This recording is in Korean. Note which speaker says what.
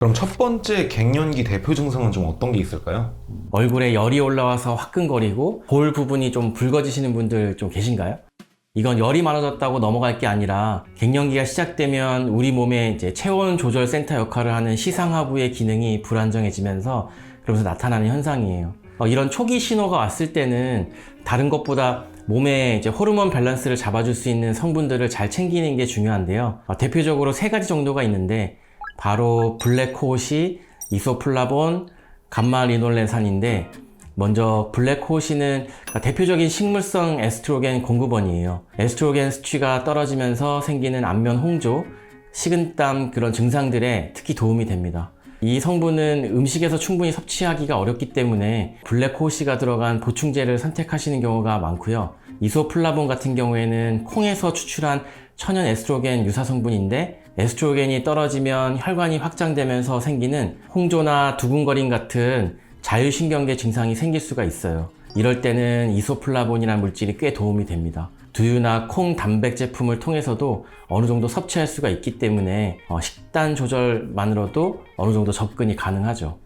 Speaker 1: 그럼 첫 번째 갱년기 대표 증상은 좀 어떤 게 있을까요?
Speaker 2: 얼굴에 열이 올라와서 화끈거리고 볼 부분이 좀 붉어지시는 분들 좀 계신가요? 이건 열이 많아졌다고 넘어갈 게 아니라 갱년기가 시작되면 우리 몸의 이제 체온 조절 센터 역할을 하는 시상하부의 기능이 불안정해지면서 그러면서 나타나는 현상이에요. 어, 이런 초기 신호가 왔을 때는 다른 것보다 몸의 이제 호르몬 밸런스를 잡아줄 수 있는 성분들을 잘 챙기는 게 중요한데요. 어, 대표적으로 세 가지 정도가 있는데 바로 블랙호시, 이소플라본, 감마리놀렌산인데 먼저 블랙호시는 대표적인 식물성 에스트로겐 공급원이에요. 에스트로겐 수치가 떨어지면서 생기는 안면 홍조, 식은땀 그런 증상들에 특히 도움이 됩니다. 이 성분은 음식에서 충분히 섭취하기가 어렵기 때문에 블랙호시가 들어간 보충제를 선택하시는 경우가 많고요. 이소플라본 같은 경우에는 콩에서 추출한 천연 에스트로겐 유사 성분인데 에스트로겐이 떨어지면 혈관이 확장되면서 생기는 홍조나 두근거림 같은 자율신경계 증상이 생길 수가 있어요. 이럴 때는 이소플라본이라는 물질이 꽤 도움이 됩니다. 두유나 콩 단백 제품을 통해서도 어느 정도 섭취할 수가 있기 때문에 어, 식단 조절만으로도 어느 정도 접근이 가능하죠.